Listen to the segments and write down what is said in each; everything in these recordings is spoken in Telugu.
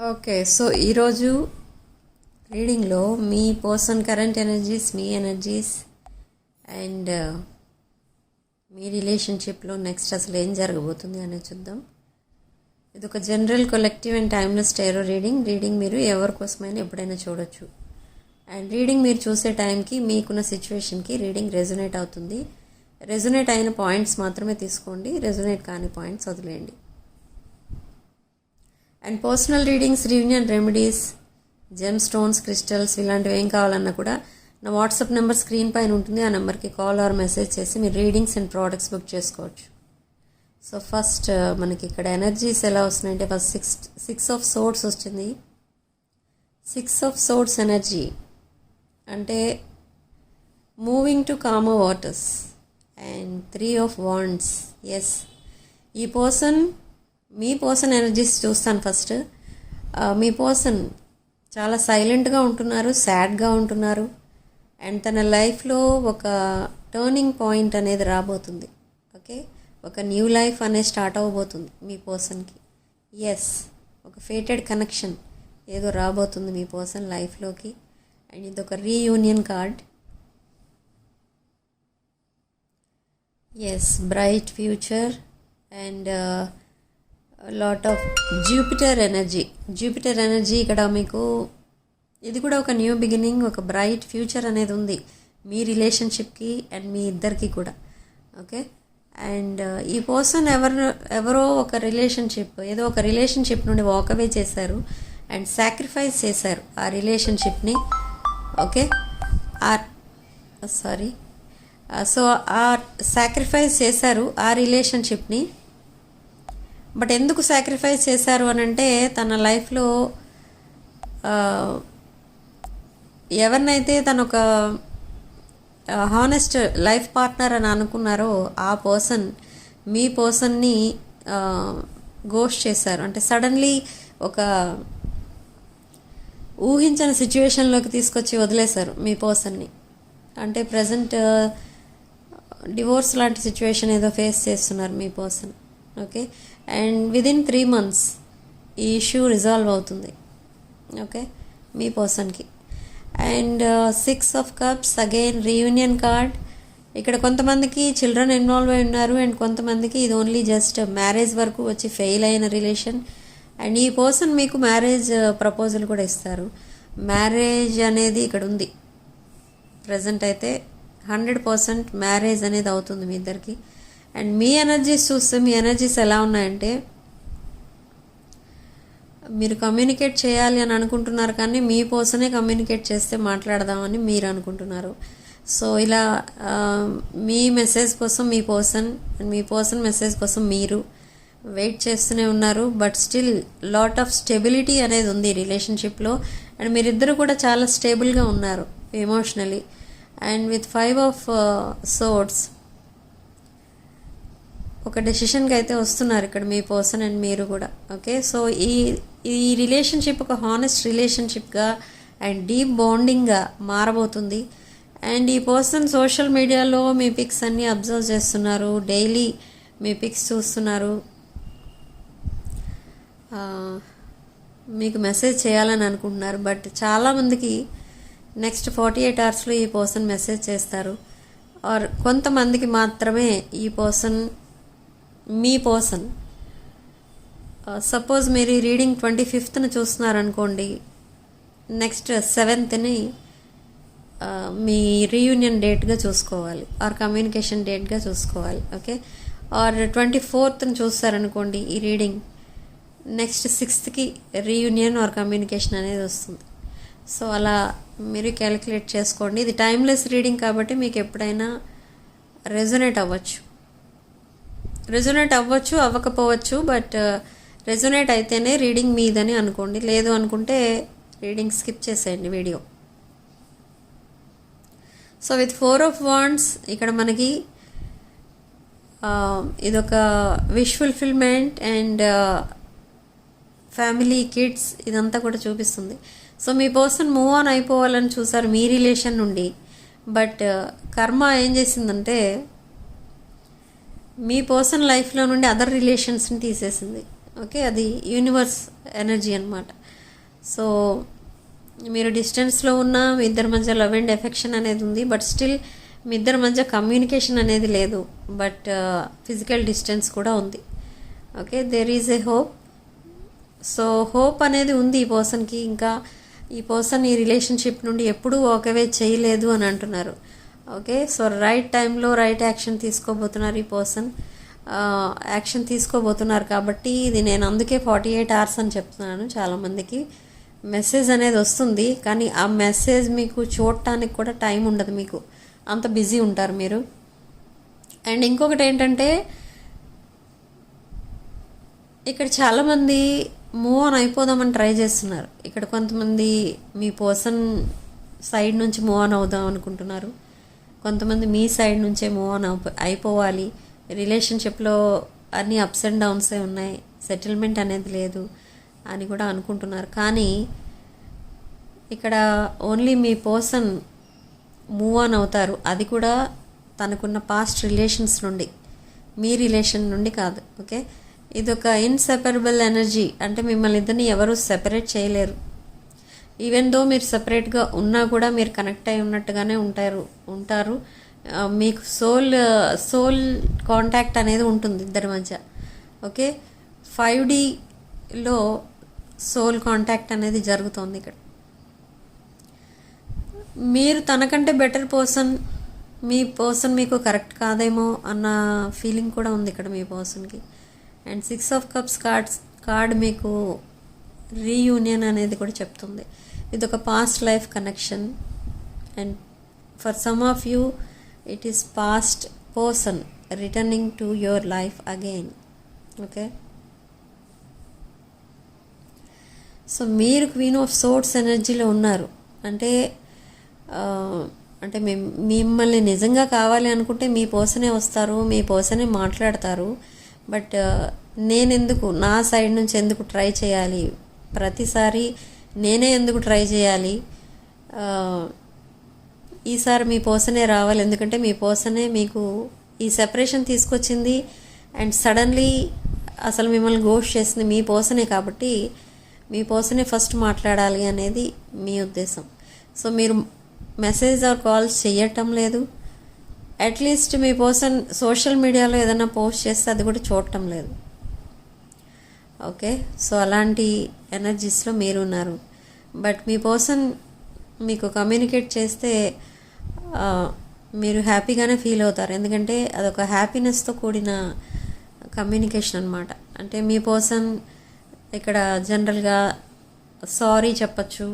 ఓకే సో ఈరోజు రీడింగ్లో మీ పర్సన్ కరెంట్ ఎనర్జీస్ మీ ఎనర్జీస్ అండ్ uh, మీ రిలేషన్షిప్లో నెక్స్ట్ అసలు ఏం జరగబోతుంది అనేది చూద్దాం. ఇది ఒక general collective and timeless tarot reading. Reading మీరు ఎవరి కోసమైనా ఎప్పుడైనా చూడొచ్చు. అండ్ రీడింగ్ మీరు చూసే టైంకి మీకున్న సిచ్యువేషన్కి రీడింగ్ రెజొనేట్ అవుతుంది. రెజొనేట్ అయిన పాయింట్స్ మాత్రమే తీసుకోండి. రెజొనేట్ కాని పాయింట్స్ వదిలేయండి. And personal readings reunion remedies gem stones crystals ఇలాంటివి ఏం కావాలన్నా కూడా నా వాట్సాప్ నెంబర్ స్క్రీన్ పైన ఉంటుంది. ఆ నెంబర్కి కాల్ ఆర్ మెసేజ్ చేసి మీరు రీడింగ్స్ అండ్ ప్రోడక్ట్స్ బుక్ చేసుకోవచ్చు. సో ఫస్ట్ uh, మనకి ఇక్కడ ఎనర్జీస్ ఎలా వస్తున్నాయంటే first six six of swords వచ్చింది సిక్స్ ఆఫ్ సోర్స్ ఎనర్జీ అంటే moving to calm waters and three of wands. Yes ఈ పర్సన్ మీ పర్సన్ ఎనర్జీస్ చూస్తాను ఫస్ట్ మీ పర్సన్ చాలా సైలెంట్గా ఉంటున్నారు సాడ్గా ఉంటున్నారు. అండ్ తన లైఫ్లో ఒక టర్నింగ్ పాయింట్ అనేది రాబోతుంది. ఓకే ఒక న్యూ లైఫ్ అనేది స్టార్ట్ అవ్వబోతుంది మీ పర్సన్కి ఎస్ ఒక ఫేటెడ్ కనెక్షన్ ఏదో రాబోతుంది మీ పర్సన్ లైఫ్లోకి అండ్ ఇది ఒక reunion card yes bright future and lot of Jupiter energy Jupiter energy ఇక్కడ మీకు ఇది కూడా ఒక న్యూ బిగినింగ్ ఒక బ్రైట్ ఫ్యూచర్ అనేది ఉంది. మీ రిలేషన్షిప్కి అండ్ మీ ఇద్దరికి కూడా. ఓకే అండ్ uh, ఈ పర్సన్ ఎవరు ఎవరో ఒక రిలేషన్షిప్ ఏదో ఒక రిలేషన్షిప్ నుండి వాకవే చేశారు అండ్ సాక్రిఫైస్ చేశారు ఆ రిలేషన్షిప్ని ఓకే ఆ సారీ సో ఆ సాక్రిఫైస్ చేశారు ఆ రిలేషన్షిప్ని బట్ ఎందుకు సాక్రిఫైస్ చేశారు అని అంటే తన లైఫ్లో ఎవరినైతే తను ఒక హానెస్ట్ లైఫ్ పార్ట్నర్ అని అనుకున్నారో ఆ పర్సన్ మీ పర్సన్ని గోస్ట్ చేశారు. అంటే సడన్లీ ఒక ఊహించని సిచ్యువేషన్లోకి తీసుకొచ్చి వదిలేశారు మీ పర్సన్ని అంటే ప్రజెంట్ డివోర్స్ లాంటి సిచ్యువేషన్ ఏదో ఫేస్ చేస్తున్నారు మీ person okay and within three months ఈ ఇష్యూ రిజాల్వ్ అవుతుంది. ఓకే? మీ పర్సన్కి. And uh, six of cups again reunion card. ఇక్కడ కొంతమందికి చిల్డ్రన్ ఇన్వాల్వ్ అయి ఉన్నారు అండ్ కొంతమందికి ఇది ఓన్లీ జస్ట్ మ్యారేజ్ వరకు వచ్చి ఫెయిల్ అయిన రిలేషన్. అండ్ ఈ పర్సన్ మీకు మ్యారేజ్ uh, ప్రపోజల్ కూడా ఇస్తారు. మ్యారేజ్ అనేది ఇక్కడ ఉంది. ప్రజెంట్ అయితే హండ్రెడ్ పర్సెంట్ మ్యారేజ్ అనేది అవుతుంది మీ ఇద్దరికి. అండ్ మీ ఎనర్జీస్ చూస్తే మీ ఎనర్జీస్ ఎలా ఉన్నాయంటే మీరు కమ్యూనికేట్ చేయాలి అని అనుకుంటున్నారు కానీ మీ పోసనే కమ్యూనికేట్ చేస్తే మాట్లాడదామని మీరు అనుకుంటున్నారు. సో ఇలా మీ మెసేజ్ కోసం మీ పర్సన్ మీ పర్సన్ మెసేజ్ కోసం మీరు వెయిట్ చేస్తూనే ఉన్నారు. But still lot of stability అనేది ఉంది రిలేషన్షిప్లో అండ్ మీరిద్దరు కూడా చాలా స్టేబుల్గా ఉన్నారు emotionally and with five of swords ఒక డెసిషన్కి అయితే వస్తున్నారు ఇక్కడ మీ పర్సన్ అండ్ మీరు కూడా. ఓకే సో ఈ ఈ రిలేషన్షిప్ ఒక హానెస్ట్ రిలేషన్షిప్గా అండ్ డీప్ బాండింగ్గా మారబోతుంది. అండ్ ఈ పర్సన్ సోషల్ మీడియాలో మీ పిక్స్ అన్నీ అబ్జర్వ్ చేస్తున్నారు. డైలీ మీ పిక్స్ చూస్తున్నారు. మీకు మెసేజ్ చేయాలని అనుకుంటున్నారు. బట్ చాలామందికి నెక్స్ట్ ఫార్టీ ఎయిట్ అవర్స్లో ఈ పర్సన్ మెసేజ్ చేస్తారు. ఆర్ కొంతమందికి మాత్రమే ఈ పర్సన్ మీ పర్సన్. సపోజ్ మీరు ఈ రీడింగ్ ట్వంటీ ఫిఫ్త్న చూస్తున్నారనుకోండి నెక్స్ట్ సెవెంత్ని మీ రీయూనియన్ డేట్గా చూసుకోవాలి. ఆర్ కమ్యూనికేషన్ డేట్గా చూసుకోవాలి ఓకే? ఆర్ ట్వంటీ ఫోర్త్ని చూస్తారనుకోండి ఈ రీడింగ్ నెక్స్ట్ సిక్స్త్కి రీయూనియన్ ఆర్ కమ్యూనికేషన్ అనేది వస్తుంది. సో అలా మీరు క్యాలిక్యులేట్ చేసుకోండి. ఇది టైమ్లెస్ రీడింగ్ కాబట్టి మీకు ఎప్పుడైనా రెజొనేట్ అవ్వచ్చు. రెజొనేట్ అవ్వచ్చు అవ్వకపోవచ్చు బట్ uh, రెజొనేట్ అయితేనే రీడింగ్ మీదని అనుకోండి. లేదు అనుకుంటే రీడింగ్ స్కిప్ చేసేయండి video. So with four of wands ఇక్కడ మనకి uh, ఇదొక wish fulfilment and uh, family kids ఇదంతా కూడా చూపిస్తుంది. సో మీ పర్సన్ మూవ్ ఆన్ అయిపోవాలని చూసారు మీ రిలేషన్ నుండి బట్ కర్మ ఏం చేసిందంటే మీ పర్సన్ లైఫ్లో నుండి అదర్ రిలేషన్స్ని తీసేసింది. ఓకే అది యూనివర్స్ ఎనర్జీ అనమాట సో మీరు డిస్టెన్స్లో ఉన్న మీ ఇద్దరి మధ్య లవ్ అండ్ ఎఫెక్షన్ అనేది ఉంది బట్ స్టిల్ మీ ఇద్దరి మధ్య కమ్యూనికేషన్ అనేది లేదు బట్ ఫిజికల్ డిస్టెన్స్ కూడా ఉంది. Okay there is a hope. So hope అనేది ఉంది ఈ పర్సన్కి ఇంకా ఈ పర్సన్ ఈ రిలేషన్షిప్ నుండి ఎప్పుడూ ఒకవే చేయలేదు అని అంటున్నారు. ఓకే సో రైట్ టైంలో రైట్ యాక్షన్ తీసుకోబోతున్నారు ఈ పర్సన్ యాక్షన్ తీసుకోబోతున్నారు కాబట్టి ఇది నేను అందుకే ఫార్టీ ఎయిట్ అవర్స్ అని చెప్తున్నాను చాలామందికి. మెసేజ్ అనేది వస్తుంది కానీ ఆ మెసేజ్ మీకు చూడటానికి కూడా టైం ఉండదు మీకు. అంత బిజీ ఉంటారు మీరు. అండ్ ఇంకొకటి ఏంటంటే ఇక్కడ చాలామంది మూవ్ ఆన్ అయిపోదామని ట్రై చేస్తున్నారు. ఇక్కడ కొంతమంది మీ పర్సన్ సైడ్ నుంచి మూవ్ ఆన్ అవుదాం అనుకుంటున్నారు. కొంతమంది మీ సైడ్ నుంచే మూవ్ ఆన్ అయిపోవాలి. రిలేషన్షిప్లో అన్ని అప్స్ అండ్ డౌన్సే ఉన్నాయి. సెటిల్మెంట్ అనేది లేదు అని కూడా అనుకుంటున్నారు. కానీ ఇక్కడ ఓన్లీ మీ పర్సన్ మూవ్ ఆన్ అవుతారు. అది కూడా తనకున్న పాస్ట్ రిలేషన్స్ నుండి. మీ రిలేషన్ నుండి కాదు. ఓకే? ఇది ఒక ఇన్సెపరబుల్ ఎనర్జీ. అంటే మిమ్మల్ని ఇద్దరిని ఎవరు సెపరేట్ చేయలేరు. ఈవెన్ దో మీరు సపరేట్గా ఉన్నా కూడా మీరు కనెక్ట్ అయి ఉన్నట్టుగానే ఉంటారు ఉంటారు. మీకు సోల్ సోల్ కాంటాక్ట్ అనేది ఉంటుంది ఇద్దరి మధ్య. ఓకే ఫైవ్ డిలో సోల్ కాంటాక్ట్ అనేది జరుగుతుంది ఇక్కడ. మీరు తనకంటే బెటర్ పర్సన్ మీ పర్సన్ మీకు కరెక్ట్ కాదేమో అన్న ఫీలింగ్ కూడా ఉంది ఇక్కడ మీ పర్సన్కి and six of cups cards card మీకు రీయూనియన్ అనేది కూడా చెప్తుంది. ఇది ఒక past life connection and for some of you it is past person returning to your life again okay so మీరు క్వీన్ ఆఫ్ సోర్ట్స్ ఎనర్జీలో ఉన్నారు. అంటే అంటే మిమ్- మిమ్మల్ని నిజంగా కావాలి అనుకుంటే మీ పోసనే వస్తారు మీ పోసనే మాట్లాడతారు. బట్ నేను ఎందుకు నా సైడ్ నుంచి ఎందుకు ట్రై చేయాలి? ప్రతిసారి నేనే ఎందుకు ట్రై చేయాలి? ఈసారి మీ పోసనే రావాలి. ఎందుకంటే మీ పోసనే మీకు ఈ సెపరేషన్ తీసుకొచ్చింది. అండ్ సడన్లీ అసలు మిమ్మల్ని ఘోష్ చేసింది మీ పోసనే కాబట్టి మీ పోసనే ఫస్ట్ మాట్లాడాలి అనేది మీ ఉద్దేశం. సో మీరు మెసేజ్ ఆర్ కాల్స్ చేయటం లేదు. అట్లీస్ట్ మీ పర్సన్ సోషల్ మీడియాలో ఏదైనా పోస్ట్ చేస్తే అది కూడా చూడటం లేదు. ఓకే సో అలాంటి ఎనర్జీస్లో మీరు ఉన్నారు బట్ మీ పర్సన్ మీకు కమ్యూనికేట్ చేస్తే మీరు హ్యాపీగానే ఫీల్ అవుతారు. ఎందుకంటే అదొక హ్యాపీనెస్తో కూడిన కమ్యూనికేషన్ అనమాట అంటే మీ పర్సన్ ఇక్కడ జనరల్గా సారీ చెప్పచ్చు.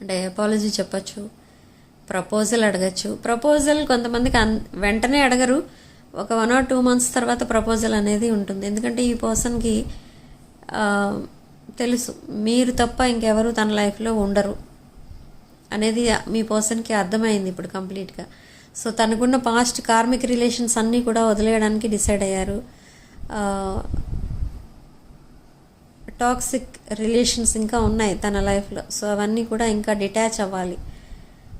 అంటే అపాలజీ చెప్పచ్చు. ప్రపోజల్ అడగచ్చు. ప్రపోజల్ కొంతమందికి అన్ వెంటనే అడగరు. ఒక వన్ ఆర్ టూ మంత్స్ తర్వాత ప్రపోజల్ అనేది ఉంటుంది. ఎందుకంటే ఈ పర్సన్కి తెలుసు మీరు తప్ప ఇంకెవరు తన లైఫ్లో ఉండరు అనేది మీ పర్సన్కి అర్థమైంది ఇప్పుడు కంప్లీట్గా సో తనకున్న పాస్ట్ కార్మిక్ రిలేషన్స్ అన్నీ కూడా వదిలేయడానికి డిసైడ్ అయ్యారు. టాక్సిక్ రిలేషన్స్ ఇంకా ఉన్నాయి తన లైఫ్లో సో అవన్నీ కూడా ఇంకా డిటాచ్ అవ్వాలి.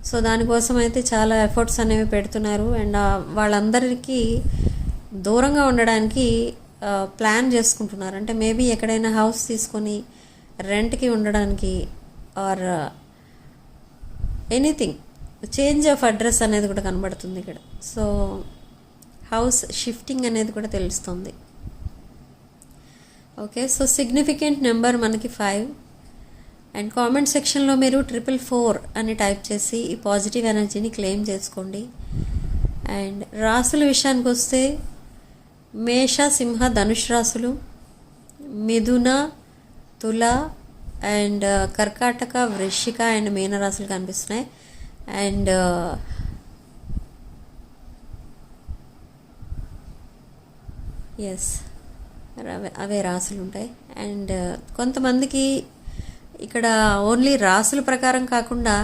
సో దానికోసం అయితే చాలా ఎఫర్ట్స్ అనేవి పెడుతున్నారు. అండ్ వాళ్ళందరికీ దూరంగా ఉండడానికి ప్లాన్ చేసుకుంటున్నారు. అంటే మేబీ ఎక్కడైనా హౌస్ తీసుకొని రెంట్కి ఉండడానికి or anything change of address అనేది కూడా కనబడుతుంది ఇక్కడ. సో హౌస్ షిఫ్టింగ్ అనేది కూడా తెలుస్తుంది. ఓకే సో సిగ్నిఫికెంట్ నెంబర్ మనకి ఫైవ్. అండ్ కామెంట్ సెక్షన్లో మీరు ట్రిపుల్ ఫోర్ అని టైప్ చేసి ఈ పాజిటివ్ ఎనర్జీని క్లెయిమ్ చేసుకోండి. అండ్ రాసుల విషయానికి వస్తే మేష సింహ ధనుష్ రాసులు మిథున తుల అండ్ uh, కర్కాటక వృశ్చిక అండ్ మీన రాసులు కనిపిస్తున్నాయి. అండ్ ఎస్ అవే అవే రాసులు ఉంటాయి. అండ్ uh, కొంతమందికి ఇక్కడ ఓన్లీ రాసుల ప్రకారం కాకుండా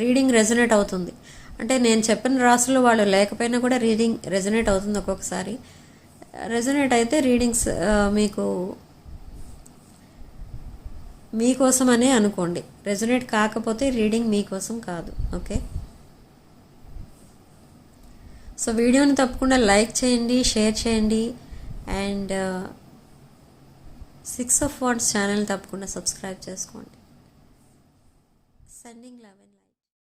రీడింగ్ రెజనేట్ అవుతుంది. అంటే నేను చెప్పిన రాసులు వాళ్ళు లేకపోయినా కూడా రీడింగ్ రెజనేట్ అవుతుంది ఒక్కొక్కసారి. రెజనేట్ అయితే రీడింగ్స్ మీకు మీకోసమనే అనుకోండి. రెజనేట్ కాకపోతే రీడింగ్ మీకోసం కాదు. ఓకే సో వీడియోని తప్పకుండా లైక్ చేయండి షేర్ చేయండి and six of wands channel తప్పకుండా సబ్స్క్రైబ్ చేసుకోండి. Sending eleven